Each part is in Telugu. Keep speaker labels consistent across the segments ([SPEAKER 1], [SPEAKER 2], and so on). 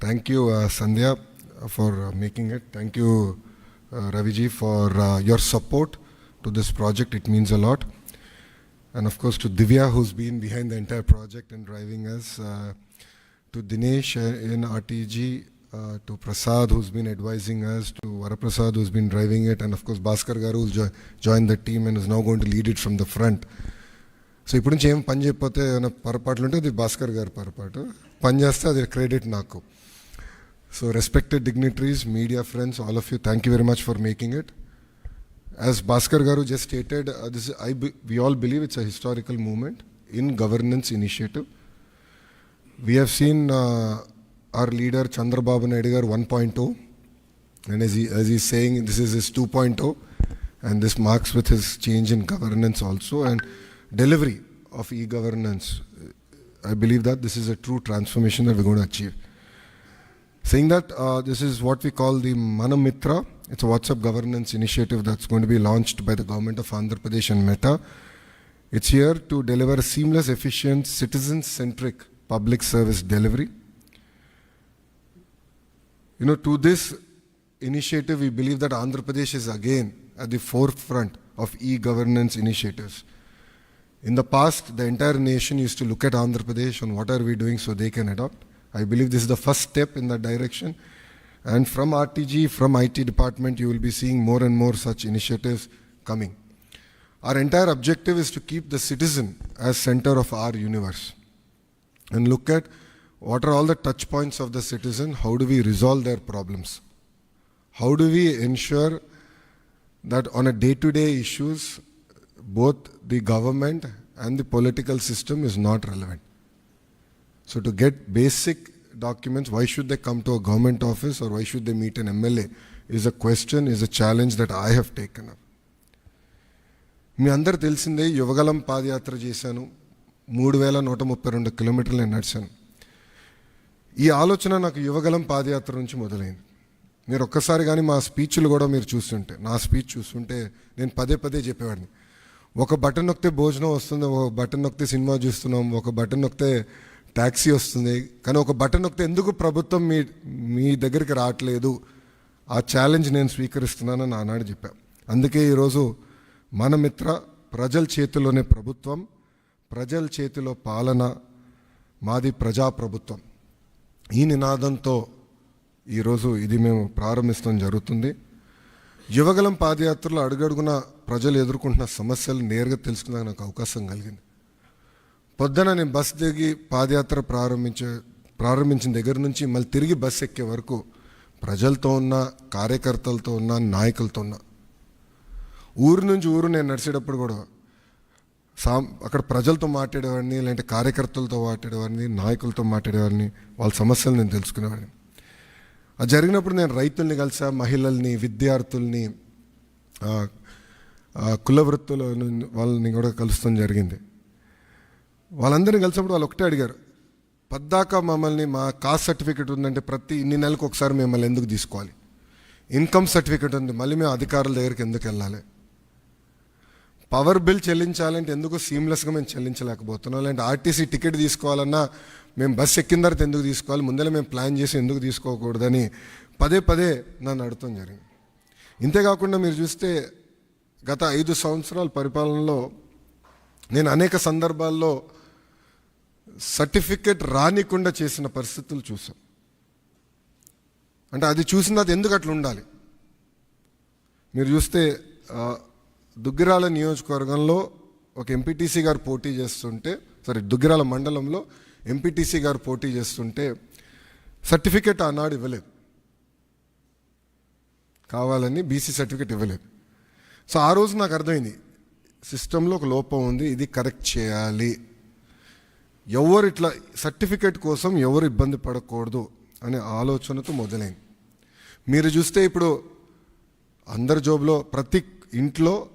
[SPEAKER 1] Thank you, uh, Sandhya, for uh, making it. Thank you, uh, Raviji, for uh, your support to this project. It means a lot. And of course, to Divya, who's been behind the entire project and driving us. Uh, to Dinesh uh, in RTG. Uh, to Prasad, who's been advising us. To Varaprasad, who's been driving it. And of course, Bhaskar Garu, who's jo- joined the team and is now going to lead it from the front. So ఇప్పుడు నుంచి ఏం పని చెప్పితే ఏమైనా పొరపాట్లు ఉంటే అది భాస్కర్ గారి పొరపాటు పని చేస్తే అది క్రెడిట్ నాకు so, respected dignitaries, media friends, all of you, thank you very much for making it. As Bhaskar Garu just stated, uh, this, I be, we all believe it's a historical movement in governance initiative. We have seen uh, our leader Chandrababu Naidu 1.0, and as, he, as he's saying, this is his 2.0, and this marks with his change in governance also and delivery of e-governance. Uh, I believe that this is a true transformation that we're going to achieve saying that uh, this is what we call the manamitra it's a whatsapp governance initiative that's going to be launched by the government of andhra pradesh and meta it's here to deliver seamless efficient citizen centric public service delivery you know, to this initiative, we believe that Andhra Pradesh is again at the forefront of e governance initiatives. In the past, the entire nation used to look at Andhra Pradesh on what are we doing so they can adopt. I believe this is the first step in that direction. And from RTG, from IT department, you will be seeing more and more such initiatives coming. Our entire objective is to keep the citizen as center of our universe and look at what are all the touch points of the citizen, how do we resolve their problems? How do we ensure that on a day to day issues, both the government and the political system is not relevant? So, to get basic documents, why should they come to a government office or why should they meet an MLA is a question, is a challenge that I have taken up. మీ అందరు తెలిసిందే యువగలం పాదయాత్ర చేశాను. మూడు వేల నూట ముప్పై రెండు కిలోమీటర్లు నేను నడిచాను. ఈ ఆలోచన నాకు యువగలం పాదయాత్ర నుంచి మొదలైంది. మీరు ఒక్కసారి కానీ మా స్పీచ్లు కూడా మీరు చూస్తుంటే నా స్పీచ్ చూస్తుంటే నేను పదే పదే చెప్పేవాడిని. ఒక బటన్ నొక్కితే భోజనం వస్తుంది ఒక బటన్ నొక్కితే సినిమా చూస్తున్నాం ఒక బటన్ నొక్కితే ట్యాక్సీ వస్తుంది. కానీ ఒక బటన్ నొక్కితే ఎందుకు ప్రభుత్వం మీ మీ దగ్గరికి రావట్లేదు? ఆ ఛాలెంజ్ నేను స్వీకరిస్తున్నానని ఆనాడు చెప్పా. అందుకే ఈరోజు మన మిత్ర ప్రజల చేతిలోనే ప్రభుత్వం ప్రజల చేతిలో పాలన మాది ప్రజాప్రభుత్వం. ఈ నినాదంతో ఈరోజు ఇది మేము ప్రారంభిస్తాం జరుగుతుంది. యువగలం పాదయాత్రలో అడుగడుగున ప్రజలు ఎదుర్కొంటున్న సమస్యలు నేరుగా తెలుసుకునే నాకు అవకాశం కలిగింది. పొద్దున నేను బస్ దిగి పాదయాత్ర ప్రారంభించే ప్రారంభించిన దగ్గర నుంచి మళ్ళీ తిరిగి బస్ ఎక్కే వరకు ప్రజలతో ఉన్న కార్యకర్తలతో ఉన్న నాయకులతో ఉన్న. ఊరు నుంచి ఊరు నేను నడిచేటప్పుడు కూడా సా అక్కడ ప్రజలతో మాట్లాడేవాడిని లేదంటే కార్యకర్తలతో మాట్లాడేవాడిని నాయకులతో మాట్లాడేవాడిని వాళ్ళ సమస్యలు నేను తెలుసుకునేవాడిని. అది జరిగినప్పుడు నేను రైతుల్ని కలిసా మహిళల్ని విద్యార్థుల్ని కుల వృత్తుల వాళ్ళని కూడా కలుస్తాం జరిగింది. వాళ్ళందరినీ కలిసినప్పుడు వాళ్ళు ఒకటే అడిగారు పద్దాక మమ్మల్ని మా కాస్ట్ సర్టిఫికేట్ ఉందంటే ప్రతి ఇన్ని నెలలకు ఒకసారి మిమ్మల్ని ఎందుకు తీసుకోవాలి? ఇన్కమ్ సర్టిఫికేట్ ఉంది మళ్ళీ మేము అధికారుల దగ్గరికి ఎందుకు వెళ్ళాలి? పవర్ బిల్ చెల్లించాలంటే ఎందుకు సీమ్లెస్గా మేము చెల్లించలేకపోతున్నాం? లేదంటే ఆర్టీసీ టికెట్ తీసుకోవాలన్నా మేము బస్సు ఎక్కిన తర్వాత ఎందుకు తీసుకోవాలి? ముందరే మేము ప్లాన్ చేసి ఎందుకు తీసుకోకూడదని పదే పదే నన్ను అడగటం జరిగింది. ఇంతేకాకుండా మీరు చూస్తే గత ఐదు సంవత్సరాల పరిపాలనలో నేను అనేక సందర్భాల్లో సర్టిఫికెట్ రానికుండా చేసిన పరిస్థితులు చూసాం. అంటే అది చూసిన అది ఎందుకు అట్లా ఉండాలి? మీరు చూస్తే దుగ్గిరాల నియోజకవర్గంలో ఒక ఎంపీటీసీ గారు పోటీ చేస్తుంటే సారీ దుగ్గిరాల మండలంలో ఎంపీటీసీ గారు పోటీ చేస్తుంటే సర్టిఫికేట్ ఆనాడు ఇవ్వలేదు. కావాలని బీసీ సర్టిఫికేట్ ఇవ్వలేదు. సో ఆ రోజు నాకు అర్థమైంది సిస్టంలో ఒక లోపం ఉంది ఇది కరెక్ట్ చేయాలి. ఎవరు ఇట్లా సర్టిఫికేట్ కోసం ఎవరు ఇబ్బంది పడకూడదు అనే ఆలోచనతో మొదలైంది. మీరు చూస్తే ఇప్పుడు అందరి జోబులో ప్రతి ఇంట్లో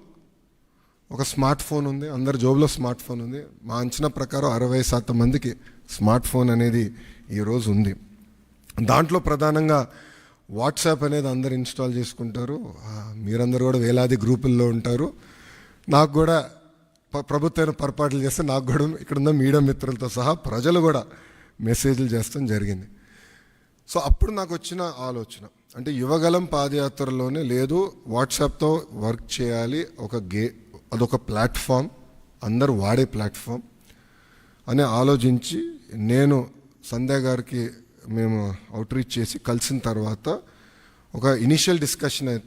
[SPEAKER 1] ఒక స్మార్ట్ ఫోన్ ఉంది అందరి జోబులో స్మార్ట్ ఫోన్ ఉంది. మా అంచనా ప్రకారం అరవై శాతం మందికి స్మార్ట్ ఫోన్ అనేది ఈరోజు ఉంది. దాంట్లో ప్రధానంగా వాట్సాప్ అనేది అందరు ఇన్స్టాల్ చేసుకుంటారు. మీరందరూ కూడా వేలాది గ్రూపుల్లో ఉంటారు. నాకు కూడా ప్రభుత్వం పొరపాట్లు చేస్తే నాకు కూడా ఇక్కడ ఉన్న మీడియా మిత్రులతో సహా ప్రజలు కూడా మెసేజ్లు చేస్తాం జరిగింది. సో అప్పుడు నాకు వచ్చిన ఆలోచన. అంటే యువగలం పాదయాత్రలోనే లేదు వాట్సాప్తో వర్క్ చేయాలి ఒక గే అదొక ప్లాట్ఫామ్ అందరు వాడే ప్లాట్ఫామ్ అని ఆలోచించి నేను సంధ్య గారికి మేము అవుట్రీచ్ చేసి కలిసిన తర్వాత ఒక ఇనిషియల్ డిస్కషన్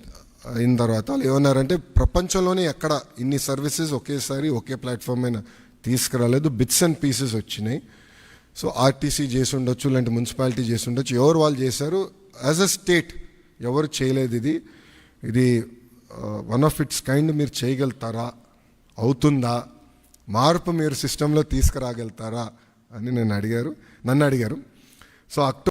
[SPEAKER 1] అయిన తర్వాత వాళ్ళు ఏమన్నారంటే ప్రపంచంలోనే ఎక్కడ ఇన్ని సర్వీసెస్ ఒకేసారి ఒకే ప్లాట్ఫామ్ మీద తీసుకురాలేదు బిట్స్ అండ్ పీసెస్ వచ్చినాయి. సో ఆర్టీసీ చేసి ఉండొచ్చు లేదంటే మున్సిపాలిటీ చేసి ఉండొచ్చు ఎవరు వాళ్ళు చేశారు యాజ్ అ స్టేట్ ఎవరు చేయలేదు ఇది. ఇది వన్ ఆఫ్ ఇట్స్ కైండ్ మీరు చేయగలుగుతారా అవుతుందా మార్పు మీరు సిస్టంలో తీసుకురాగలుగుతారా అని నేను అడిగారు నన్ను అడిగారు. So October